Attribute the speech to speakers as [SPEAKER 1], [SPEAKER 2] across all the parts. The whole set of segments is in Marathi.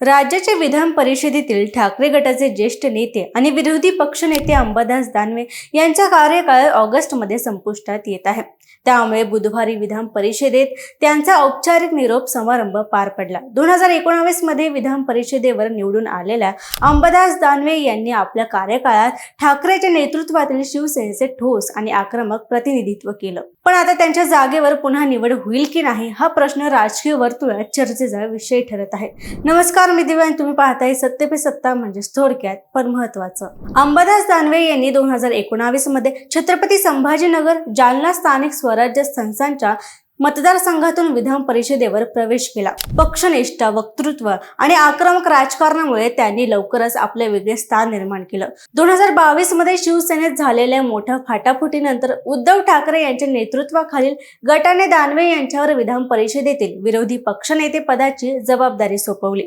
[SPEAKER 1] राज्याच्या विधान परिषदेतील ठाकरे गटाचे ज्येष्ठ नेते आणि विरोधी पक्षनेते अंबादास दानवे यांचा कार्यकाळ ऑगस्टमध्ये संपुष्टात येत आहे. त्यामुळे बुधवारी विधान परिषदेत त्यांचा औपचारिक निरोप समारंभ पार पडला. दोन हजार एकोणावीसमध्ये विधान परिषदेवर निवडून आलेल्या अंबादास दानवे यांनी आपल्या कार्यकाळात ठाकरेच्या नेतृत्वातील शिवसेनेचे ठोस आणि आक्रमक प्रतिनिधित्व केलं. पण आता त्यांच्या जागेवर पुन्हा निवड होईल की नाही हा प्रश्न राजकीय वर्तुळात चर्चेचा विषय ठरत आहे. नमस्कार मी दिव्या तुम्ही पाहताय सत्य पे सत्ता म्हणजेच थोडक्यात पण महत्वाचं अंबादास दानवे यांनी दोन हजार एकोणावीसमध्ये छत्रपती संभाजीनगर जालना स्थानिक स्वराज्य संस्थांच्या मतदारसंघातून विधान परिषदेवर प्रवेश केला. पक्षनिष्ठा वक्तृत्व आणि आक्रमक राजकारणामुळे त्यांनी लवकरच आपले वेगळे स्थान निर्माण केलं. दोन हजार बावीसमध्ये शिवसेनेत झालेल्या मोठ्या फाटाफुटीनंतर उद्धव ठाकरे यांच्या नेतृत्वाखालील गटाने दानवे यांच्यावर विधान परिषदेतील विरोधी पक्षनेते पदाची जबाबदारी सोपवली.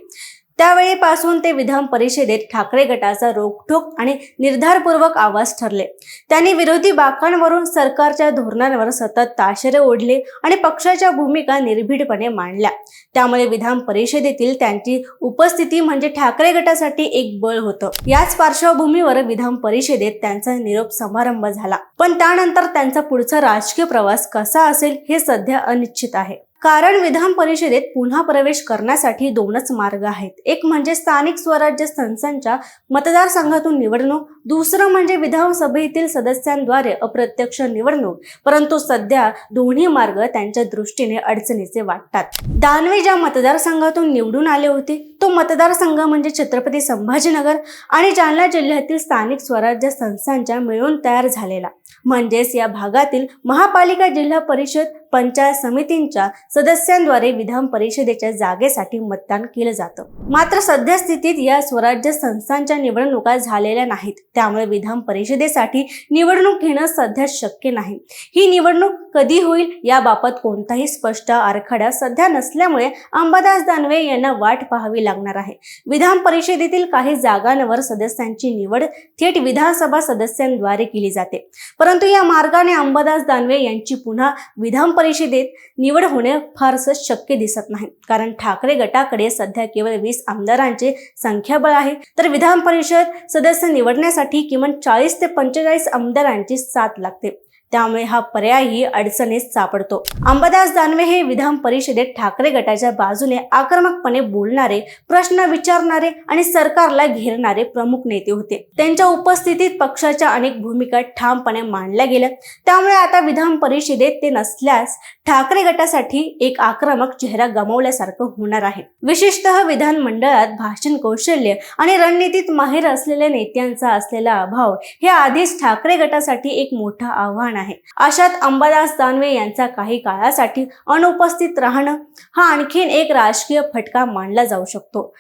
[SPEAKER 1] त्यावेळीपासून ते विधान परिषदेत ठाकरे गटाचा रोखठोक आणि निर्धारपूर्वक आवाज ठरले. त्यांनी विरोधी बाकांवरून सरकारच्या धोरणांवर सतत ताशेरे ओढले आणि पक्षाच्या भूमिका निर्भीडपणे मांडल्या. त्यामुळे विधान परिषदेतील त्यांची उपस्थिती म्हणजे ठाकरे गटासाठी एक बळ होतं. याच पार्श्वभूमीवर विधान परिषदेत त्यांचा निरोप समारंभ झाला. पण त्यानंतर त्यांचा पुढचा राजकीय प्रवास कसा असेल हे सध्या अनिश्चित आहे. कारण विधान परिषदेत पुन्हा प्रवेश करण्यासाठी दोनच मार्ग आहेत. एक म्हणजे स्थानिक स्वराज्य संस्थांच्या मतदारसंघातून निवडणूक दुसरं म्हणजे विधानसभेतील सदस्यांद्वारे अप्रत्यक्ष निवडणूक. परंतु सध्या दोन्ही मार्ग त्यांच्या दृष्टीने अडचणीचे वाटतात. दानवे ज्या मतदारसंघातून निवडून आले होते तो मतदारसंघ म्हणजे छत्रपती संभाजीनगर आणि जालना जिल्ह्यातील स्थानिक स्वराज्य संस्थांच्या मिळून तयार झालेला. म्हणजेच या भागातील महापालिका जिल्हा परिषद पंचायत समितींच्या सदस्यांद्वारे विधान परिषदेच्या जागेसाठी मतदान केलं जातं. मात्र सध्या स्थितीत या स्वराज्य संस्थांच्या निवडणुका झालेल्या नाहीत. त्यामुळे विधान परिषदेसाठी निवडणूक घेणं सध्या शक्य नाही. ही निवडणूक कधी होईल याबाबत कोणताही स्पष्ट आराखडा सध्या नसल्यामुळे अंबादास दानवे यांना वाट पाहावी लागणार आहे. विधान परिषदेतील काही जागांवर सदस्यांची निवड थेट विधानसभा सदस्यांद्वारे केली जाते. परंतु या मार्गाने अंबादास दानवे यांची पुन्हा विधान परिषदेत निवड होणे फारसं शक्य दिसत नाही. कारण ठाकरे गटाकडे सध्या केवळ वीस आमदारांचे संख्याबळ आहे. तर विधान परिषद सदस्य निवडण्यासाठी किमान चाळीस ते पंचेचाळीस आमदारांची साथ लागते. त्यामुळे हा पर्यायही अडचणीत सापडतो. अंबादास दानवे हे विधान परिषदेत ठाकरे गटाच्या बाजूने आक्रमकपणे बोलणारे प्रश्न विचारणारे आणि सरकारला घेरणारे प्रमुख नेते होते. त्यांच्या उपस्थितीत पक्षाच्या अनेक भूमिका ठामपणे मांडल्या गेल्या. त्यामुळे आता विधान परिषदेत ते नसल्यास ठाकरे गटासाठी एक आक्रमक चेहरा गमावल्यासारखं होणार आहे. विशेषतः विधान मंडळात भाषण कौशल्य आणि रणनीतीत माहेर असलेल्या नेत्यांचा असलेला अभाव हे आधीच ठाकरे गटासाठी एक मोठं आव्हान आहे. अशात अंबादास दानवे यांचा काही काळासाठी अनुपस्थित राहणं हा आणखीन एक राजकीय फटका मानला जाऊ शकतो.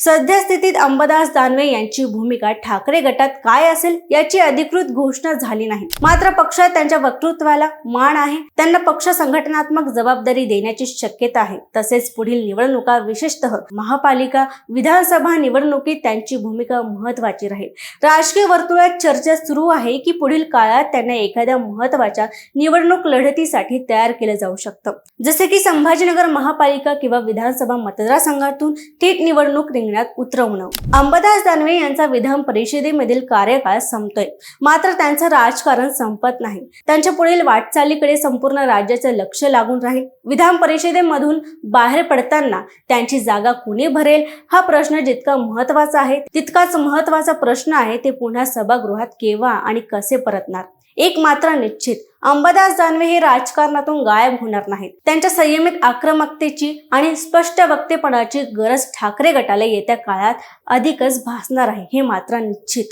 [SPEAKER 1] सध्या स्थितीत अंबादास दानवे यांची भूमिका ठाकरे गटात काय असेल याची अधिकृत घोषणा झाली नाही. मात्र पक्षात त्यांच्या वक्तृत्वाला मान आहे. त्यांना पक्ष संघटनात्मक जबाबदारी देण्याची शक्यता आहे. तसेच पुढील निवडणुका विशेषतः महापालिका विधानसभा निवडणुकीत त्यांची भूमिका महत्वाची राहील. राजकीय वर्तुळात चर्चा सुरू आहे की पुढील काळात त्यांना एखाद्या महत्त्वाच्या निवडणूक लढतीसाठी तयार केलं जाऊ शकतं. जसे की संभाजीनगर महापालिका किंवा विधानसभा मतदारसंघातून थेट निवडणूक रिंगणात उतरवणं. अंबादास दानवे यांचा विधान परिषदेमधील कार्यकाळ संपतोय. मात्र त्यांचं राजकारण संपत नाही. त्यांच्या पुढील वाटचालीकडे संपूर्ण राज्याचं लक्ष लागून राहील. विधान परिषदेमधून बाहेर पडताना त्यांची जागा कुणी भरेल? हा प्रश्न जितका महत्त्वाचा आहे तितकाच महत्त्वाचा प्रश्न आहे ते पुन्हा सभागृहात केव्हा आणि कसे परतणार? एक मात्र निश्चित. अंबादास दानवे हे राजकारणातून गायब होणार नाहीत. त्यांच्या संयमित आक्रमकतेची आणि स्पष्ट वक्तेपणाची गरज ठाकरे गटाला येत्या काळात अधिकच भासणार आहे हे मात्र निश्चित.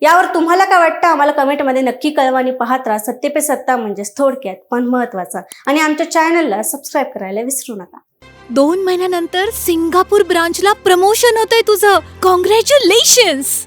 [SPEAKER 1] यावर तुम्हाला काय वाटतं? आम्हाला कमेंटमध्ये नक्की कळवा आणि पाहत राहा सत्य पे सत्ता म्हणजेच थोडक्यात पण महत्त्वाचा आणि आमच्या चॅनलला सबस्क्राईब करायला विसरू नका.
[SPEAKER 2] दोन महिन्यानंतर सिंगापूर ब्रांचला प्रमोशन होतंय तुझं. कॉंग्रॅच्युलेशन्स